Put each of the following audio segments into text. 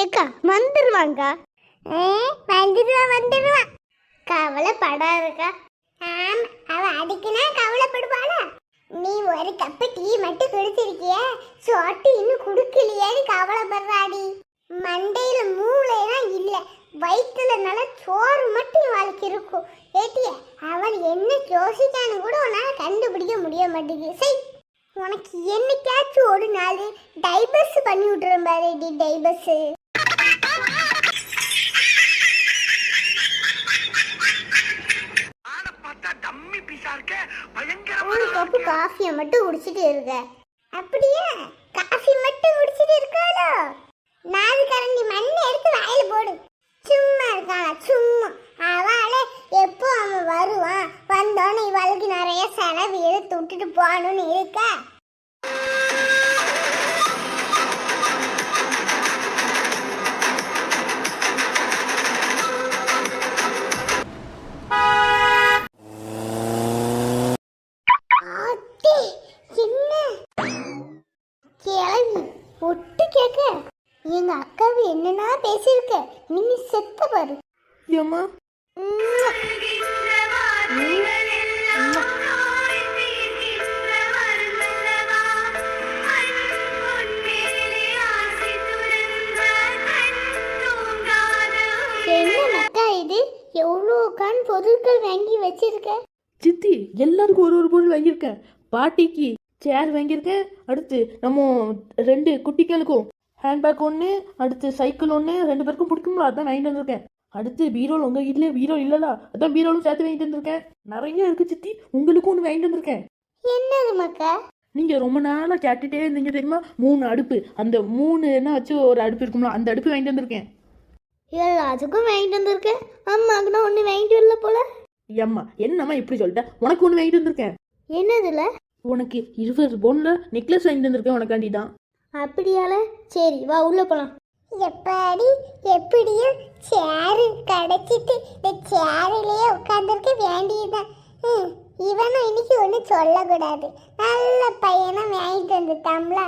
ஏக்கா வந்துருவாங்க வந்துடுவான் வந்துடுவான் கவலைப்படாதக்கா. ஆமா அவ அதுக்குன்னா கவலைப்படுவாளா? நீ ஒரு கப்பு டீ மட்டும் குடிச்சிருக்கிய? சோட்டு இன்னும் குடுக்கலையேன்னு கவலைப்படுறாடி. மண்டையில மூளைலாம் இல்ல வயிற்றுல நல்ல சோறு மட்டும் வாழ்க்கை இருக்கும். ஏட்டிய அவன் என்ன யோசிக்கான்னு கூட உன்னால கண்டுபிடிக்க முடிய மாட்டேங்குது. சை உனக்கு என்னைக்காச்சும் ஒரு நாள் டைபர்ஸ் பண்ணி விட்டுறேன் பாரு டி டைபர்ஸ் காஃபியை மட்டும் குடிச்சிட்டு இருக்க. அப்படியே? காஃபி மட்டும் குடிச்சிட்டு இருக்காளோ? நாலு கரண்டி மண்ணை எடுத்து வாயில போடு. சும்மா இருக்காளா? சும்மா. அவளே எப்போ அவன் வருவான்? வந்தோன்னு இவளுக்கு நிறைய செலவு எடுத்து விட்டுட்டு போகணும்னு இருக்கா? கிளவி ஒட்டு கேட்க எங்க அக்காவை என்னன்னா பேசியிருக்க. இனிமே செத்த பாரு. மக்கா இது? எவ்வளோ கண் பொருட்கள் வாங்கி வச்சிருக்க? சித்தி எல்லாருக்கும் ஒரு ஒரு பொருள் வாங்கியிருக்கேன் பாட்டிக்கு சேர் வாங்கியிருக்கேன் அடுத்து நம்ம ரெண்டு குட்டிகளுக்கும் ஹேண்ட்பேக் ஒன்று அடுத்து சைக்கிள் ஒன்று ரெண்டு பேருக்கும் பிடிக்கும்ல அதான் வாங்கிட்டு வந்திருக்கேன். அடுத்து பீரோல் உங்கள் வீட்டில் பீரோ இல்லைல்ல அதான் பீரோலும் சேர்த்து வாங்கிட்டு வந்திருக்கேன். நிறைய இருக்கு சித்தி உங்களுக்கும் ஒன்று வாங்கிட்டு வந்திருக்கேன். என்னது மக்கா? நீங்கள் ரொம்ப நாளாக கேட்டுட்டே இருந்தீங்க தெரியுமா? மூணு அடுப்பு. அந்த மூணு என்ன வச்சு ஒரு அடுப்பு இருக்கும்ல அந்த அடுப்பு வாங்கிட்டு வந்திருக்கேன். எல்லாத்துக்கும் வாங்கிட்டு வந்திருக்க அம்மாக்குன்னா ஒன்று வாங்கிட்டு வரல போல. ஏம்மா என்னம்மா இப்படி சொல்லிட்டேன் உனக்கு ஒன்று வாங்கிட்டு வந்திருக்கேன். என்னதுல உனக்கு இருபது பவுனில் நெக்லஸ் வாங்கிட்டு தந்திருக்கேன் உனக்காண்டி தான் அப்படியால? சரி வா உள்ள போலாம். எப்படி? எப்படியும் சேரு கிடைச்சிட்டு இந்த சேரிலேயே உட்காந்துருக்க வேண்டியதுதான். ம், இவனும் இன்னைக்கு ஒன்றும் சொல்லக்கூடாது. நல்ல பையனை வாங்கிட்டு வந்துட்டாம்ல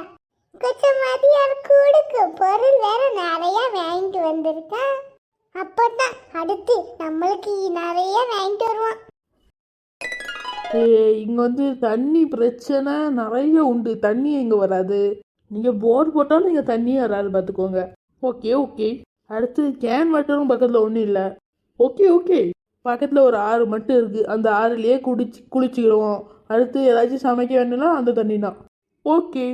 கொஞ்சம் மதியார் கொடுக்கு பொருள் வேற நிறைய வாங்கிட்டு வந்திருக்கான். அப்பதான் அடுத்து நம்மளுக்கு நிறைய வாங்கிட்டு வருவான். இங்கே வந்து தண்ணி பிரச்சனை நிறைய உண்டு. தண்ணி இங்கே வராது. நீங்கள் போர் போட்டாலும் இங்கே தண்ணியே வராது பார்த்துக்கோங்க ஓகே ஓகே அடுத்து கேன் வாட்டரும் பக்கத்தில் ஒன்றும் இல்லை. ஓகே ஓகே பக்கத்தில் ஒரு ஆறு மட்டும் இருக்குது அந்த ஆறுலேயே குடிச்சு குளிச்சுக்கிடுவோம். அடுத்து ஏதாச்சும் சமைக்க வேணும்னா அந்த தண்ணி தான் ஓகே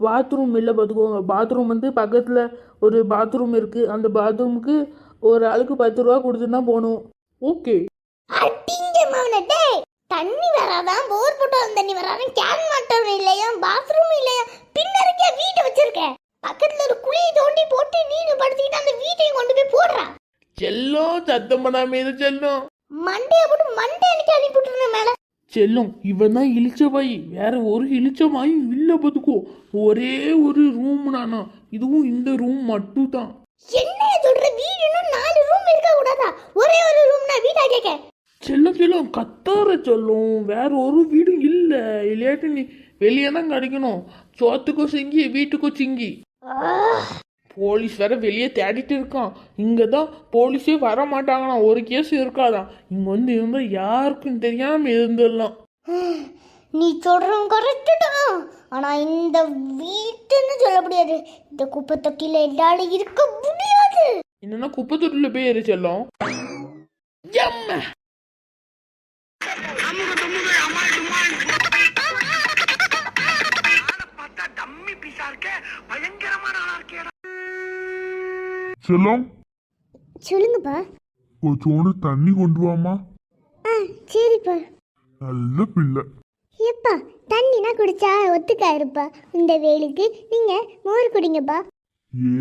பாத்ரூம் இல்லை பார்த்துக்கோங்க பாத்ரூம் வந்து பக்கத்தில் ஒரு பாத்ரூம் இருக்குது அந்த பாத்ரூமுக்கு ஒரு ஆளுக்கு பத்து ரூபா கொடுத்துன்னா தான் போகணும் ஓகே தண்ணி வராதான் போர் போட்டாலும் தண்ணி வராதான் கேன் வாட்டர் இல்லையா? பாத்ரூம் இல்லையா? பின்னருக்கே வீட்டை வச்சிருக்க. பக்கத்துல ஒரு குழி தோண்டி போட்டு நீனு படுத்திக்கிட்டு அந்த வீட்டையும் கொண்டு போய் போடுறா. செல்லம் சத்தம் பண்ணாம இது செல்லம். மண்டைய போட்டு மண்டை எனக்கு அனுப்பிட்டுருந்த மேல. செல்லம் இவன் தான் இழிச்ச பாய் வேற ஒரு இழிச்ச பாயும் இல்லை பார்த்துக்கோ ஒரே ஒரு ரூம் நானா? இதுவும் இந்த ரூம் மட்டும் தான் என்ன சொல்ற? வீடு இன்னும் நாலு ரூம் இருக்க கூடாதா ஒரே ஒரு ரூம்னா வீட்டா கேட்க செல்லம் கத்தார செல்லம். வேற ஒரு வீடும் இல்லை. இல்லாட்டி நீ வெளியே தான் கிடைக்கணும். சோத்துக்கோ சிங்கி வீட்டுக்கோ சிங்கி. போலீஸ் வேற வெளியே தேடிட்டு இருக்கான். இங்கே தான் போலீஸே வர மாட்டாங்களாம் ஒரு கேஸ் இருக்காதான். இங்கே வந்து இருந்தால் யாருக்கும் தெரியாமல் இருந்துடலாம். நீ சொல்றோம் கரெக்டு தான் ஆனா இந்த வீட்டுன்னு சொல்ல முடியாது. இந்த குப்பை தொட்டில என்னால இருக்க முடியாது. என்னன்னா குப்பை தொட்டில போய் ஏறி செல்லம் எம்ம! செல்லம். சொல்லுங்கப்பா. கொஞ்சோண்டு தண்ணி கொண்டு வாமா ஆ சரிப்பா. நல்ல பிள்ளை. எப்பா தண்ணினா குடிச்சா ஒத்துக்கா இருப்பா இந்த வேலுக்கு நீங்க மோர் குடிங்கப்பா.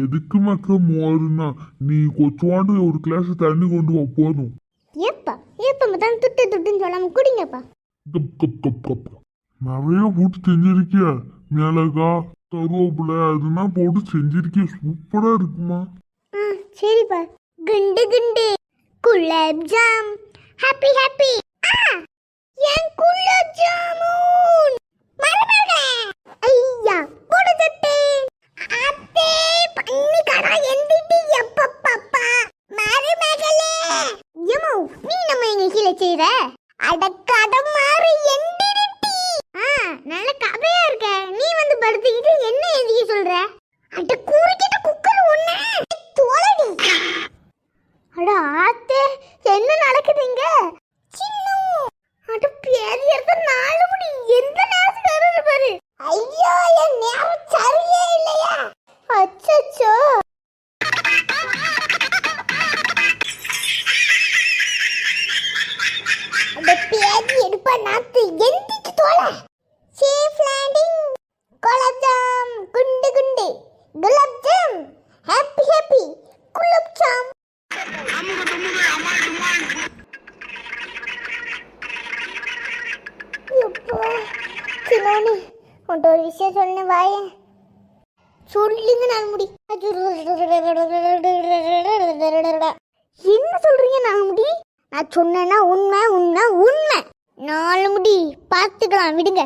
எதுக்கு மக்க மோருன்னா? நீ கொஞ்சோண்டு ஒரு கிளாஸ் தண்ணி கொண்டு வா போதும். எப்பா எப்ப தான் துட்டு துட்டுன்னு சொல்லாம குடிங்கப்பா. Cup cup cup cup. நிறைய போட்டு செஞ்சிருக்கிய? மிளகா கருவேப்பிலை அதெல்லாம் போட்டு செஞ்சிருக்கிய? சூப்பரா இருக்குமா? சரிப்பா குண்டு குண்டு. குலாப் ஜாம். ஹாப்பி ஹாப்பி என் குலாப் ஜாமுன். மருமக ஐயா போடுதட்டே அத்தே பன்னிக்காரா எந்திட்டு எப்பப்பப்பா மருமகளே. எமோ நீ நம்ம எங்க கீழே செய்ற? அடக்காத மாறு எந்திருட்டி. ஆ நல்ல கதையா இருக்க. நீ வந்து படுத்துக்கிட்டு என்ன நாத்து எந்திக்கு தோல. Safe landing gulab jam. குண்டு குண்டு. குலப்ஜாம் ஹாப்பி ஹாப்பி குலாப் ஜாம் அமுக துமுக உன்ட்ட ஒரு விஷயம் சொன்ன வாய. சொல்லுங்க நான் முடி. என்ன சொல்றீங்க நான் முடி? நான் சொன்னேன்னா உண்மை உண்மை உண்மை. நாலு முடி பார்த்துக்கலாம் விடுங்க.